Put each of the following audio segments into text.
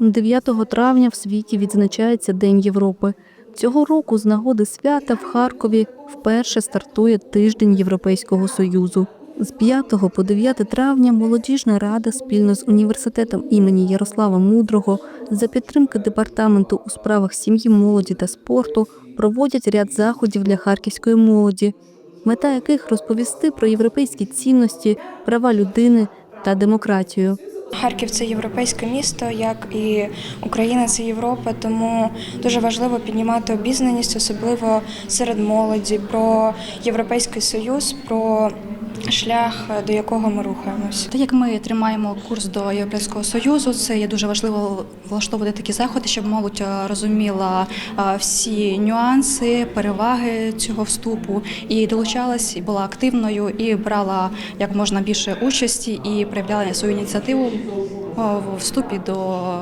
9 травня в світі відзначається День Європи. Цього року з нагоди свята в Харкові вперше стартує тиждень Європейського союзу. З 5 по 9 травня молодіжна рада спільно з університетом імені Ярослава Мудрого за підтримки департаменту у справах сім'ї, молоді та спорту проводять ряд заходів для харківської молоді, мета яких розповісти про європейські цінності, права людини та демократію. Харків це європейське місто, як і Україна це Європа, тому дуже важливо піднімати обізнаність, особливо серед молоді, про Європейський Союз, про шлях, до якого ми рухаємось. Та як ми тримаємо курс до Європейського союзу, це є дуже важливо влаштовувати такі заходи, щоб молодь е, розуміла е, всі нюанси, переваги цього вступу і долучалась, і була активною, і брала як можна більше участі і проявляла свою ініціативу вступі до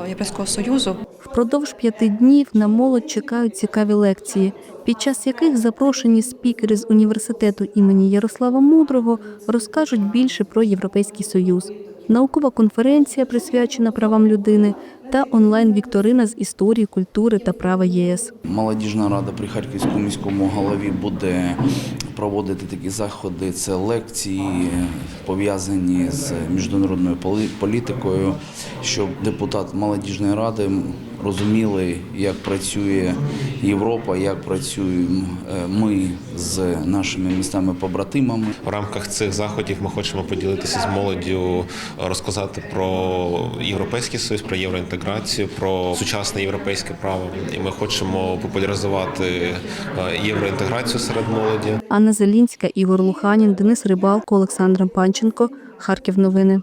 Європейського союзу. Впродовж п'яти днів на молодь чекають цікаві лекції, під час яких запрошені спікери з університету імені Ярослава Мудрого розкажуть більше про Європейський Союз. Наукова конференція присвячена правам людини та онлайн-вікторина з історії, культури та права ЄС. Молодіжна рада при Харківському міському голові буде проводити такі заходи. Це лекції пов'язані з міжнародною політикою, щоб депутат молодіжної ради розуміли, як працює Європа, як працюємо е, ми з нашими містами-побратимами. В рамках цих заходів ми хочемо поділитися з молоддю, розказати про європейський союз, про євроінтеграцію, про сучасне європейське право. І ми хочемо популяризувати е, євроінтеграцію серед молоді. Анна Зелінська, Ігор Луханін, Денис Рибалко, Олександр Панченко. Харків новини.